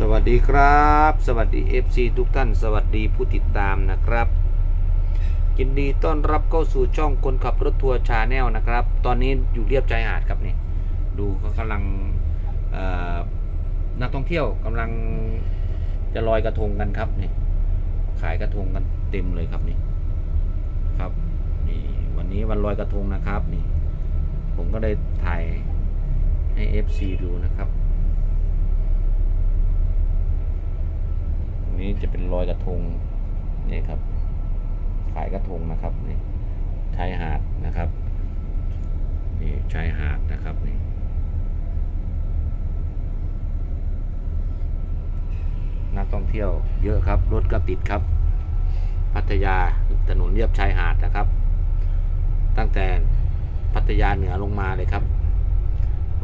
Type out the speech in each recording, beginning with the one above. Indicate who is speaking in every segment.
Speaker 1: สวัสดีครับ สวัสดี FC ทุกท่าน สวัสดีผู้ติดตามนะครับ ยินดีต้อนรับเข้าสู่ช่องคนขับรถทัวร์ชาแนลนะครับ ตอนนี้อยู่เรียบชายหาดครับนี่ดูเขากำลังนักท่องเที่ยวกำลังจะลอยกระทงกันครับนี่ขายกระทงกันเต็มเลยครับนี่ครับนี่วันนี้วันลอยกระทงนะครับนี่ผมก็เลยถ่ายให้ FC ดูนะครับ ตรงนี้ จะเป็นรอยกระทงนี่ครับ ขายกระทงนะครับนี่ชายหาดนะครับนี่ชายหาดนะครับนี่นักท่องเที่ยวเยอะครับ รถก็ติดครับ พัทยาถนนเรียบชายหาดนะครับ ตั้งแต่พัทยาเหนือลงมาเลยครับ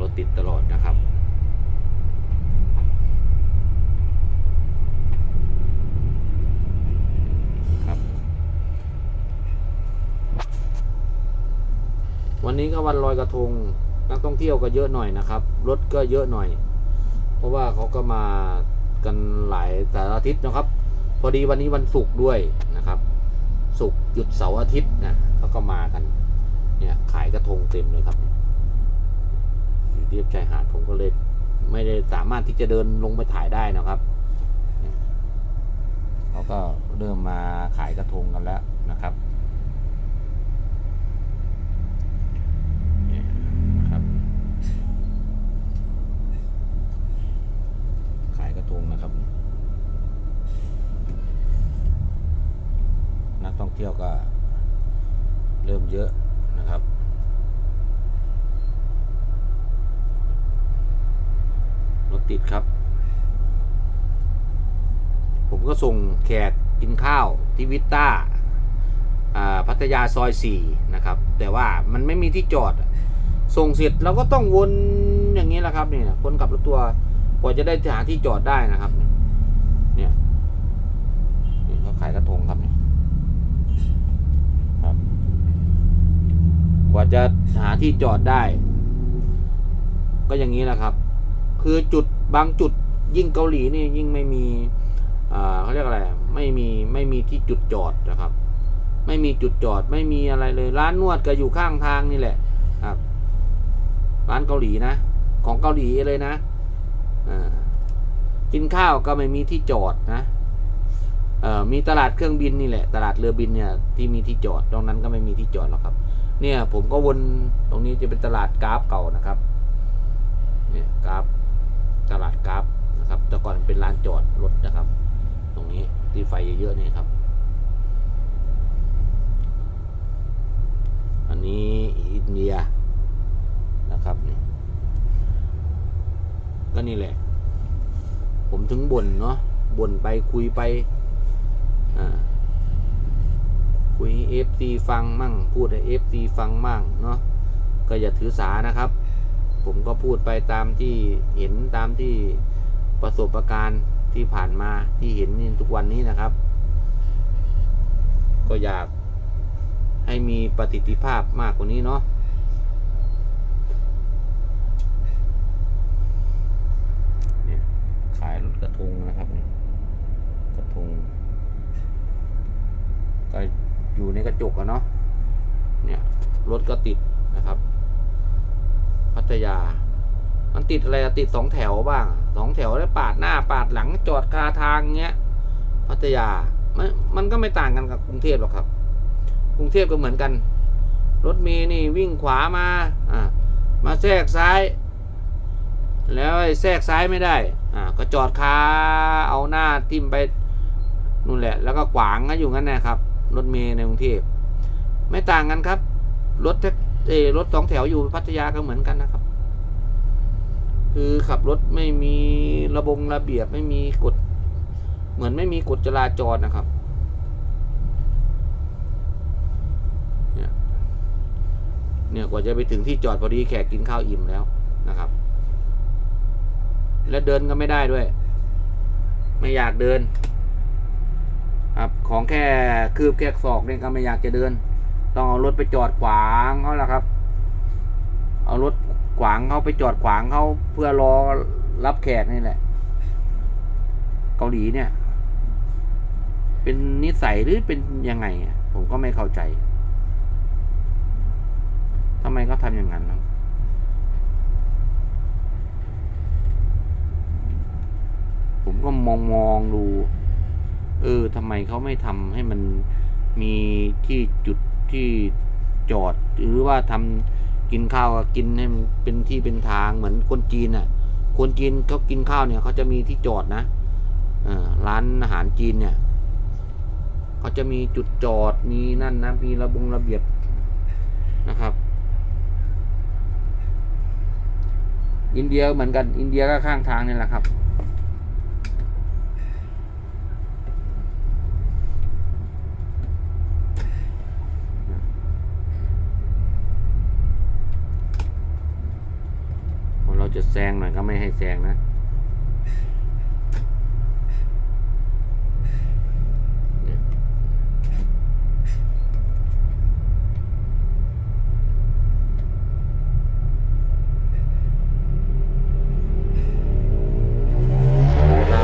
Speaker 1: รถติดตลอดนะครับ วันนี้ก็วันลอยกระทงนักท่องเที่ยวก็เยอะหน่อยนะครับรถก็เยอะหน่อย เพราะว่าเขาก็มากันหลายแต่ละอาทิตย์นะครับ พอดีวันนี้วันศุกร์ด้วยนะครับศุกร์หยุดเสาร์อาทิตย์นะเขาก็มากัน เนี่ยขายกระทงเต็มเลยครับอยู่เรียบชายหาดผมก็เลย ไม่ได้สามารถที่จะเดินลงไปถ่ายได้นะครับเขาก็เริ่มมาขายกระทงกันแล้วนะครับเนี่ยนะครับ ขายกระทงนะครับ นักท่องเที่ยวก็ เริ่มเยอะนะครับ รถ ติดครับ ผมก็ส่งแขกกินข้าวที่วิตต้าอ่าพัทยาซอยสี่นะครับ แต่ว่ามันไม่มีที่จอด ส่งเสร็จเราก็ต้องวนอย่างนี้แหละครับเนี่ยคนขับรถตัวกว่าจะได้หาที่จอดได้นะครับ เนี่ยเนี่ยเขาขายกระทงครับเนี่ยครับ กว่าจะหาที่จอดได้ ก็อย่างนี้แหละครับ คือจุดบางจุดยิ่งเกาหลีนี่ยิ่งไม่มีเขาเรียกอะไรไม่มีไม่มีที่จุดจอดนะครับ ไม่มีจุดจอดไม่มีอะไรเลย ร้านนวดก็อยู่ข้างทางนี่แหละครับ ร้านเกาหลีนะ ของเกาหลีเลยนะกินข้าวก็ไม่มีที่จอดนะมีตลาดเครื่องบินนี่แหละ ตลาดเรือบินเนี่ยที่มีที่จอดตรงนั้นก็ไม่มีที่จอดหรอกครับ เนี่ยผมก็วนตรงนี้จะเป็นตลาดกราฟเก่านะครับ เนี่ยกราฟ ตลาดกราฟนะครับ แต่ก่อนเป็นร้านจอดรถนะครับ ตรงนี้ที่ไฟเยอะๆนี่ครับ อันนี้อินเดียนะครับนี่ก็นี่แหละ ผมถึงบ่นเนาะบ่นไปคุยไปอ่าคุยเอฟซีฟังมั่ง พูดให้เอฟซีฟังมั่งเนาะก็อย่าถือสานะครับ ผมก็พูดไปตามที่เห็นตามที่ประสบะการณ์ที่ผ่านมาที่เห็นนี่ทุกวันนี้นะครับ ก็อยากให้มีประสิทธิภาพมากกว่านี้เนาะเนี่ยขายรถกระทงนะครับกระทงก็อยู่ในกระจกอะเนาะเนี่ยรถก็ติดนะครับ พัทยา มันติดอะไรติดสองแถวบ้างสองแถวแล้วปาดหน้าปาดหลังจอดคาทางเงี้ย พัทยา มันมันก็ไม่ต่างกันกับกรุงเทพหรอกครับ กรุงเทพก็เหมือนกัน รถเมย์นี่วิ่งขวามาอ่ามาแทรกซ้าย แล้วแทรกซ้ายไม่ได้อ่าก็จอดคาเอาหน้าทิ่มไปนู่นแหละ แล้วก็ขวางกันอยู่งั้นนะครับรถเมย์ในกรุงเทพไม่ต่างกันครับ รถแท็ก เอรถสองแถวอยู่พัทยาก็เหมือนกันนะครับ คือขับรถไม่มีระบงระเบียบไม่มีกฎเหมือนไม่มีกฎจราจรนะครับเนี่ยเนี่ยกว่าจะไปถึงที่จอดพอดีแขกกินข้าวอิ่มแล้วนะครับ และเดินก็ไม่ได้ด้วย ไม่อยากเดิน ครับของแค่คืบแค่ศอกเนี่ยก็ไม่อยากจะเดิน ต้องเอารถไปจอดขวางเขาละครับ เอารถขวางเขาไปจอดขวางเขาเพื่อรอรับแขกนี่แหละ เกาหลีเนี่ย เป็นนิสัยหรือเป็นยังไงผมก็ไม่เข้าใจทำไมเขาทำอย่างนั้นเนาะผมก็มองมองดู เออทำไมเขาไม่ทำให้มันมีที่จุด ที่จอดหรือว่าทำกินข้าวกินให้มันเป็นที่เป็นทางเหมือนคนจีนอะ คนจีนเขากินข้าวเนี่ยเขาจะมีที่จอดนะร้านอาหารจีนเนี่ยเขาจะมีจุดจอดมีนั่นนะมีระบงระเบียบนะครับ อินเดียเหมือนกันอินเดียก็ข้างทางนี่แหละครับ พอเรา จะแซงหน่อยก็ไม่ให้แซงนะเวลา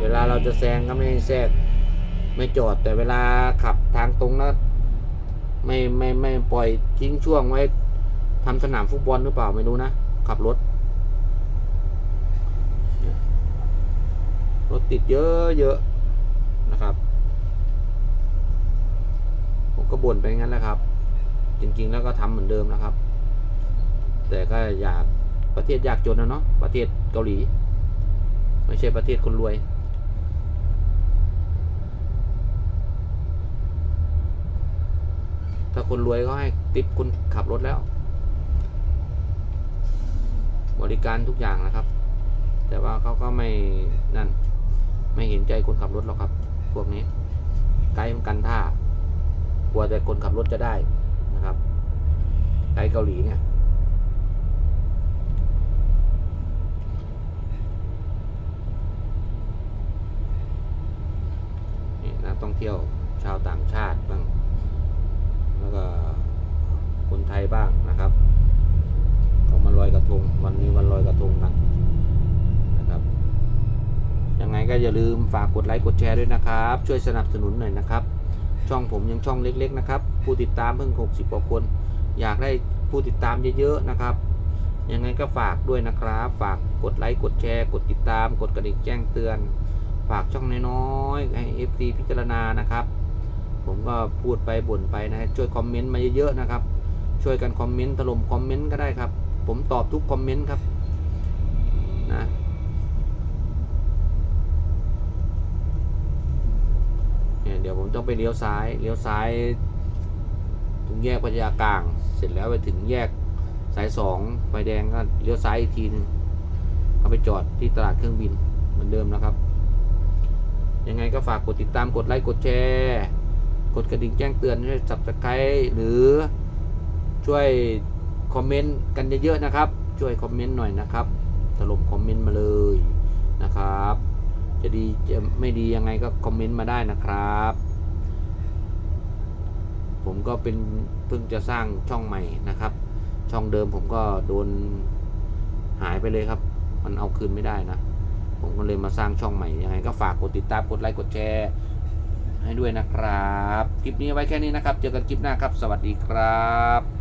Speaker 1: เวลาเราจะแซงก็ไม่ให้แทรกไม่จอดแต่เวลาขับทางตรงนะไม่ไม่ไม่ปล่อยทิ้งช่วงไว้ทำสนามฟุตบอลหรือเปล่าไม่รู้นะ ขับรถ รถติดเยอะเยอะนะครับ ผมก็บ่นไปงั้นแหละครับ จริงๆแล้วก็ทำเหมือนเดิมนะครับ แต่ก็อยากประเทศยากจนนะเนาะประเทศเกาหลี ไม่ใช่ประเทศคนรวยถ้าคนรวยก็ให้ติปคนขับรถแล้ว บริการทุกอย่างนะครับ แต่ว่าเขาก็ไม่นั่น ไม่เห็นใจคนขับรถหรอกครับ พวกนี้ไกด์มันกันท่ากลัวแต่คนขับรถจะได้นะครับไกด์เกาหลีเนี่ยนี่นักท่องเที่ยวชาวต่างชาติบ้าง แล้วก็คนไทยบ้างนะครับเขามาลอยกระทง วันนี้วันลอยกระทงกันนะครับ ยังไงก็อย่าลืมฝากกดไลค์กดแชร์ด้วยนะครับ ช่วยสนับสนุนหน่อยนะครับ ช่องผมยังช่องเล็กๆนะครับ ผู้ติดตามเพิ่ง 60กว่าคน อยากได้ผู้ติดตามเยอะๆนะครับ ยังไงก็ฝากด้วยนะครับ ฝากกดไลค์กดแชร์ กดติดตาม กดกระดิ่งแจ้งเตือน ฝากช่องน้อยๆให้ FT พิจารณานะครับ ผมก็พูดไปบ่นไปนะช่วยคอมเมนต์มาเยอะๆนะครับ ช่วยกันคอมเมนต์ถล่มคอมเมนต์ก็ได้ครับ ผมตอบทุกคอมเมนต์ครับนะเนี่ยเดี๋ยว ผมต้องไปเลี้ยวซ้ายเลี้ยวซ้ายถึงแยกพัทยากลาง เสร็จแล้วไปถึงแยกสายสองไฟแดงก็เลี้ยวซ้ายอีกทีหนึงก็ไปจอดที่ตลาดเครื่องบินเหมือนเดิมนะครับ ยังไงก็ฝากกดติดตามกดไลค์กดแชร์กดกระดิ่งแจ้งเตือนช่วยสับสไครหรือช่วยคอมเมนต์กันเยอะๆนะครับ ช่วยคอมเมนต์หน่อยนะครับถล่มคอมเมนต์มาเลยนะครับ จะดีจะไม่ดียังไงก็คอมเมนต์มาได้นะครับ ผมก็เป็นเพิ่งจะสร้างช่องใหม่นะครับ ช่องเดิมผมก็โดนหายไปเลยครับ มันเอาคืนไม่ได้นะ ผมก็เลยมาสร้างช่องใหม่ยังไงก็ฝากกดติดตามกดไลค์กดแชร์ให้ด้วยนะครับ คลิปนี้ไว้แค่นี้นะครับ เจอกันคลิปหน้าครับ สวัสดีครับ